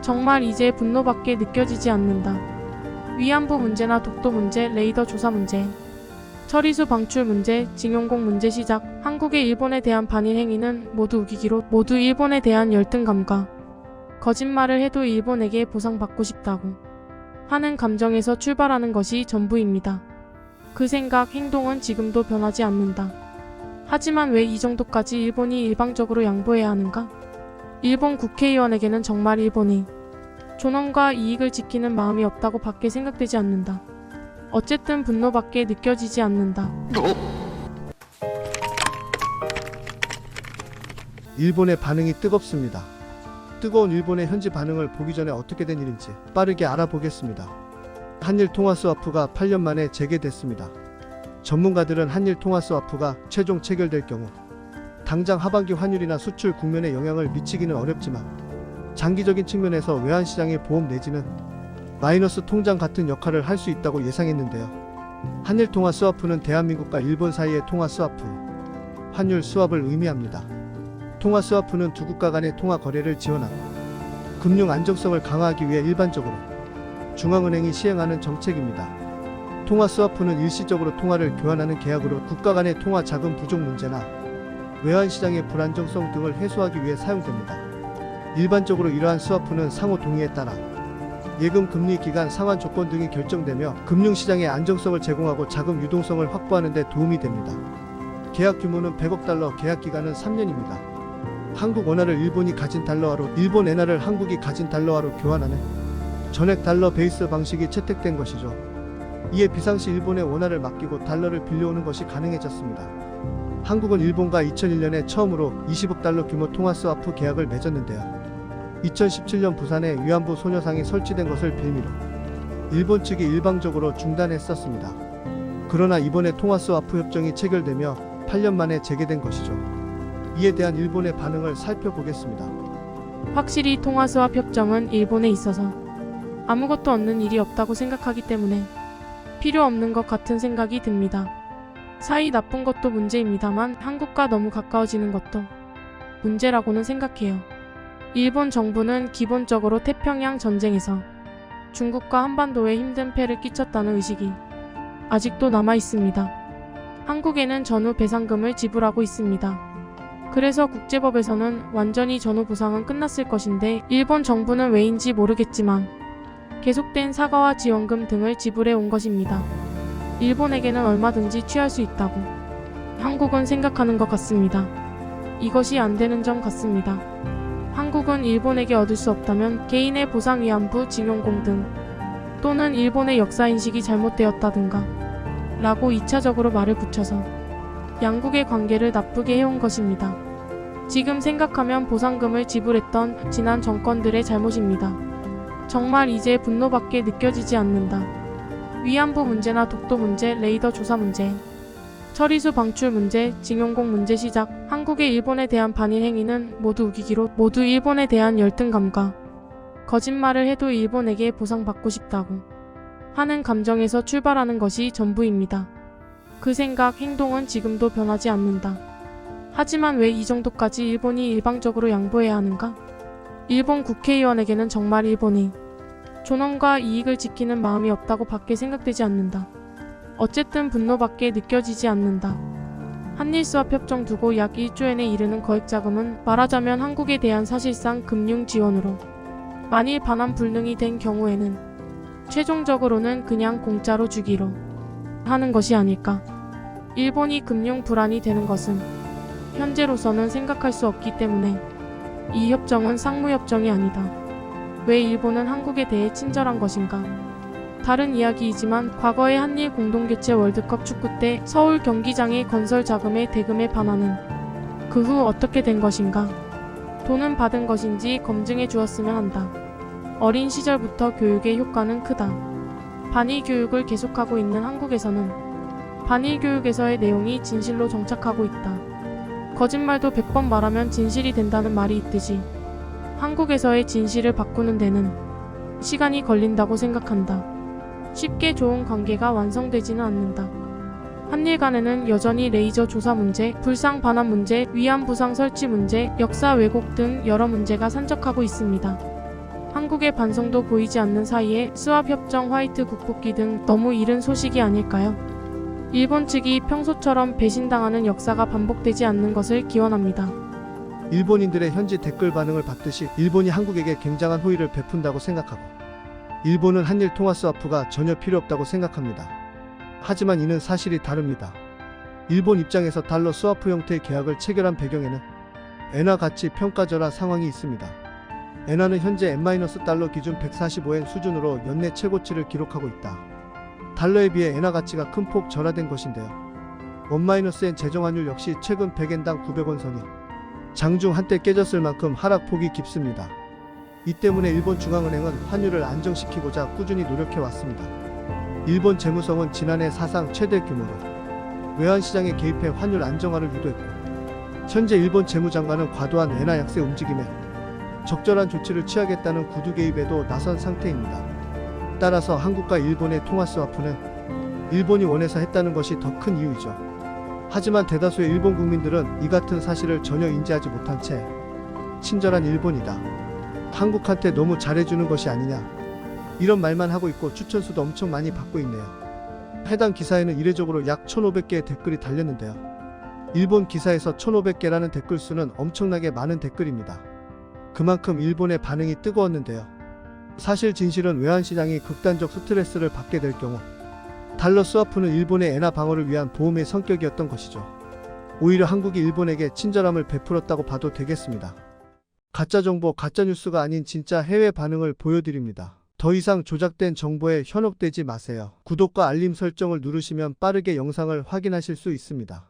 정말 이제 분노밖에 느껴지지 않는다. 위안부 문제나 독도 문제, 레이더 조사 문제, 처리수 방출 문제, 징용공 문제 시작, 한국의 일본에 대한 반일 행위는 모두 우기기로 모두 일본에 대한 열등감과 거짓말을 해도 일본에게 보상받고 싶다고 하는 감정에서 출발하는 것이 전부입니다. 그 생각, 행동은 지금도 변하지 않는다. 하지만 왜 이 정도까지 일본이 일방적으로 양보해야 하는가? 일본 국회의원에게는 정말 일본이 존엄과 이익을 지키는 마음이 없다고 밖에 생각되지 않는다. 어쨌든 분노밖에 느껴지지 않는다. 일본의 반응이 뜨겁습니다. 뜨거운 일본의 현지 반응을 보기 전에 어떻게 된 일인지 빠르게 알아보겠습니다. 한일 통화 스와프가 8년 만에 재개됐습니다. 전문가들은 한일 통화 스와프가 최종 체결될 경우 당장 하반기 환율이나 수출 국면에 영향을 미치기는 어렵지만 장기적인 측면에서 외환 시장의 보험 내지는 마이너스 통장 같은 역할을 할 수 있다고 예상했는데요. 한일 통화 스와프는 대한민국과 일본 사이의 통화 스와프, 환율 스왑을 의미합니다. 통화 스와프는 두 국가 간의 통화 거래를 지원하고 금융 안정성을 강화하기 위해 일반적으로 중앙은행이 시행하는 정책입니다. 통화 스와프는 일시적으로 통화를 교환하는 계약으로 국가 간의 통화 자금 부족 문제나 외환 시장의 불안정성 등을 해소하기 위해 사용됩니다. 일반적으로 이러한 스와프는 상호 동의에 따라 예금 금리 기간 상환 조건 등이 결정되며 금융 시장의 안정성을 제공하고 자금 유동성을 확보하는 데 도움이 됩니다. 계약 규모는 100억 달러, 계약 기간은 3년입니다. 한국 원화를 일본이 가진 달러화로 일본 엔화를 한국이 가진 달러화로 교환하는 전액 달러 베이스 방식이 채택된 것이죠. 이에 비상시 일본의 원화를 맡기고 달러를 빌려오는 것이 가능해졌습니다. 한국은 일본과 2001년에 처음으로 20억 달러 규모 통화 스와프 계약을 맺었는데요. 2017년 부산에 위안부 소녀상이 설치된 것을 빌미로 일본 측이 일방적으로 중단했었습니다. 그러나 이번에 통화 스와프 협정이 체결되며 8년 만에 재개된 것이죠. 이에 대한 일본의 반응을 살펴보겠습니다. 확실히 통화 스왑 협정은 일본에 있어서 아무것도 얻는 일이 없다고 생각하기 때문에 필요 없는 것 같은 생각이 듭니다. 사이 나쁜 것도 문제입니다만 한국과 너무 가까워지는 것도 문제라고는 생각해요. 일본 정부는 기본적으로 태평양 전쟁에서 중국과 한반도에 힘든 패를 끼쳤다는 의식이 아직도 남아 있습니다. 한국에는 전후 배상금을 지불하고 있습니다. 그래서 국제법에서는 완전히 전후 보상은 끝났을 것인데 일본 정부는 왜인지 모르겠지만 계속된 사과와 지원금 등을 지불해 온 것입니다. 일본에게는 얼마든지 취할 수 있다고 한국은 생각하는 것 같습니다. 이것이 안 되는 점 같습니다. 한국은 일본에게 얻을 수 없다면 개인의 보상 위안부 징용공 등 또는 일본의 역사 인식이 잘못되었다든가 라고 2차적으로 말을 붙여서 양국의 관계를 나쁘게 해온 것입니다. 지금 생각하면 보상금을 지불했던 지난 정권들의 잘못입니다. 정말 이제 분노밖에 느껴지지 않는다. 위안부 문제나 독도 문제, 레이더 조사 문제, 처리수 방출 문제, 징용공 문제 시작, 한국의 일본에 대한 반일 행위는 모두 우기기로 모두 일본에 대한 열등감과 거짓말을 해도 일본에게 보상받고 싶다고 하는 감정에서 출발하는 것이 전부입니다. 그 생각, 행동은 지금도 변하지 않는다. 하지만 왜 이 정도까지 일본이 일방적으로 양보해야 하는가? 일본 국회의원에게는 정말 일본이 존엄과 이익을 지키는 마음이 없다고 밖에 생각되지 않는다. 어쨌든 분노밖에 느껴지지 않는다. 한일스왑 협정 두고 약 1조엔에 이르는 거액 자금은 말하자면 한국에 대한 사실상 금융 지원으로 만일 반환 불능이 된 경우에는 최종적으로는 그냥 공짜로 주기로 하는 것이 아닐까. 일본이 금융 불안이 되는 것은 현재로서는 생각할 수 없기 때문에 이 협정은 상무협정이 아니다. 왜 일본은 한국에 대해 친절한 것인가? 다른 이야기이지만 과거의 한일 공동개최 월드컵 축구 때 서울 경기장의 건설 자금의 대금에 반하는 그 후 어떻게 된 것인가? 돈은 받은 것인지 검증해 주었으면 한다. 어린 시절부터 교육의 효과는 크다. 반일 교육을 계속하고 있는 한국에서는 반일 교육에서의 내용이 진실로 정착하고 있다. 거짓말도 100번 말하면 진실이 된다는 말이 있듯이 한국에서의 진실을 바꾸는 데는 시간이 걸린다고 생각한다. 쉽게 좋은 관계가 완성되지는 않는다. 한일 간에는 여전히 레이저 조사 문제, 불상 반환 문제, 위안 부상 설치 문제, 역사 왜곡 등 여러 문제가 산적하고 있습니다. 한국의 반성도 보이지 않는 사이에 스왑 협정 화이트 국복기 등 너무 이른 소식이 아닐까요? 일본 측이 평소처럼 배신당하는 역사가 반복되지 않는 것을 기원합니다. 일본인들의 현지 댓글 반응을 봤듯이 일본이 한국에게 굉장한 호의를 베푼다고 생각하고 일본은 한일 통화 스와프가 전혀 필요 없다고 생각합니다. 하지만 이는 사실이 다릅니다. 일본 입장에서 달러 스와프 형태의 계약을 체결한 배경에는 엔화 가치 평가절하 상황이 있습니다. 엔화는 현재 N-달러 기준 145엔 수준으로 연내 최고치를 기록하고 있다. 달러에 비해 엔화 가치가 큰 폭 절하된 것인데요. 원-N 재정환율 역시 최근 100엔당 900원 선이 장중 한때 깨졌을 만큼 하락폭이 깊습니다. 이 때문에 일본 중앙은행은 환율을 안정시키고자 꾸준히 노력해 왔습니다. 일본 재무성은 지난해 사상 최대 규모로 외환시장에 개입해 환율 안정화를 유도했고 현재 일본 재무장관은 과도한 엔화 약세 움직임에 적절한 조치를 취하겠다는 구두 개입에도 나선 상태입니다. 따라서 한국과 일본의 통화 스와프는 일본이 원해서 했다는 것이 더 큰 이유이죠. 하지만 대다수의 일본 국민들은 이 같은 사실을 전혀 인지하지 못한 채 친절한 일본이다. 한국한테 너무 잘해주는 것이 아니냐. 이런 말만 하고 있고 추천수도 엄청 많이 받고 있네요. 해당 기사에는 이례적으로 약 1,500개의 댓글이 달렸는데요. 일본 기사에서 1,500개라는 댓글 수는 엄청나게 많은 댓글입니다. 그만큼 일본의 반응이 뜨거웠는데요. 사실 진실은 외환시장이 극단적 스트레스를 받게 될 경우 달러 스와프는 일본의 엔화 방어를 위한 보험의 성격이었던 것이죠. 오히려 한국이 일본에게 친절함을 베풀었다고 봐도 되겠습니다. 가짜 정보, 가짜 뉴스가 아닌 진짜 해외 반응을 보여드립니다. 더 이상 조작된 정보에 현혹되지 마세요. 구독과 알림 설정을 누르시면 빠르게 영상을 확인하실 수 있습니다.